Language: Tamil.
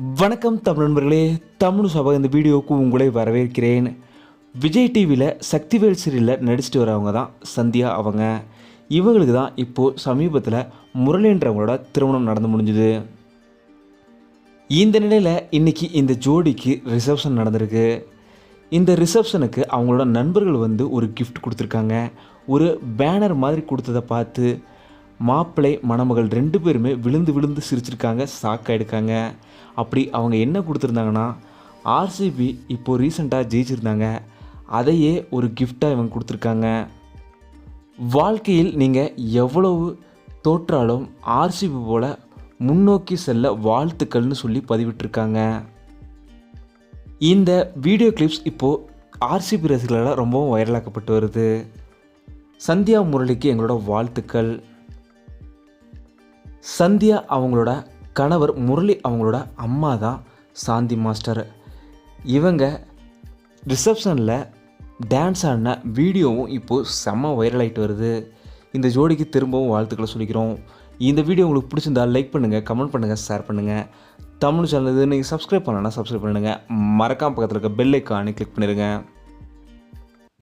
வணக்கம் தமிழ் நண்பர்களே. தமிழ் சபா இந்த வீடியோவுக்கு உங்களை வரவேற்கிறேன். விஜய் டிவியில் சக்திவேல் சீரியலில் நடிச்சுட்டு வரவங்க தான் சந்தியா அவங்க. இவங்களுக்கு தான் இப்போது சமீபத்தில் முரளின்றவங்களோட திருமணம் நடந்து முடிஞ்சுது. இந்த நிலையில் இன்றைக்கி இந்த ஜோடிக்கு ரிசப்ஷன் நடந்திருக்கு. இந்த ரிசப்ஷனுக்கு அவங்களோட நண்பர்கள் வந்து ஒரு கிஃப்ட் கொடுத்துருக்காங்க. ஒரு பேனர் மாதிரி கொடுத்ததை பார்த்து மாப்பிள்ளை மணமகள் ரெண்டு பேருமே விழுந்து விழுந்து சிரிச்சிருக்காங்க சாக்காயிடுக்காங்க அப்படி அவங்க என்ன கொடுத்துருந்தாங்கன்னா ஆர்சிபி இப்போ ரீசெண்டாக ஜெயிச்சிருந்தாங்க. அதையே ஒரு கிஃப்டாக இவங்க கொடுத்துருக்காங்க. வாழ்க்கையில் நீங்கள் எவ்வளவு தோற்றாலும் ஆர்சிபி போல் முன்னோக்கி செல்ல வாழ்த்துக்கள்னு சொல்லி பதிவிட்டிருக்காங்க. இந்த வீடியோ கிளிப்ஸ் இப்போது ஆர்சிபி ரசிகர்களால் ரொம்பவும் வைரலாக்கப்பட்டு வருது. சந்தியா முரளிக்கு எங்களோட வாழ்த்துக்கள். சந்தியா அவங்களோட கணவர் முரளி அவங்களோட அம்மா தான் சாந்தி மாஸ்டர். இவங்க ரிசப்ஷனில் டான்ஸ் ஆடின வீடியோவும் இப்போது செம்ம வைரல் ஆகிட்டு வருது. இந்த ஜோடிக்கு திரும்பவும் வாழ்த்துக்களை சொல்லிக்கிறோம். இந்த வீடியோ உங்களுக்கு பிடிச்சிருந்தா லைக் பண்ணுங்கள் கமெண்ட் பண்ணுங்கள் ஷேர் பண்ணுங்கள் தமிழ் சேனல் இது நீங்கள் சப்ஸ்கிரைப் பண்ணலன்னா சப்ஸ்கிரைப் பண்ணுங்கள் மறக்காம பக்கத்தில் இருக்க பெல் ஐக்கானே கிளிக் பண்ணிடுங்க.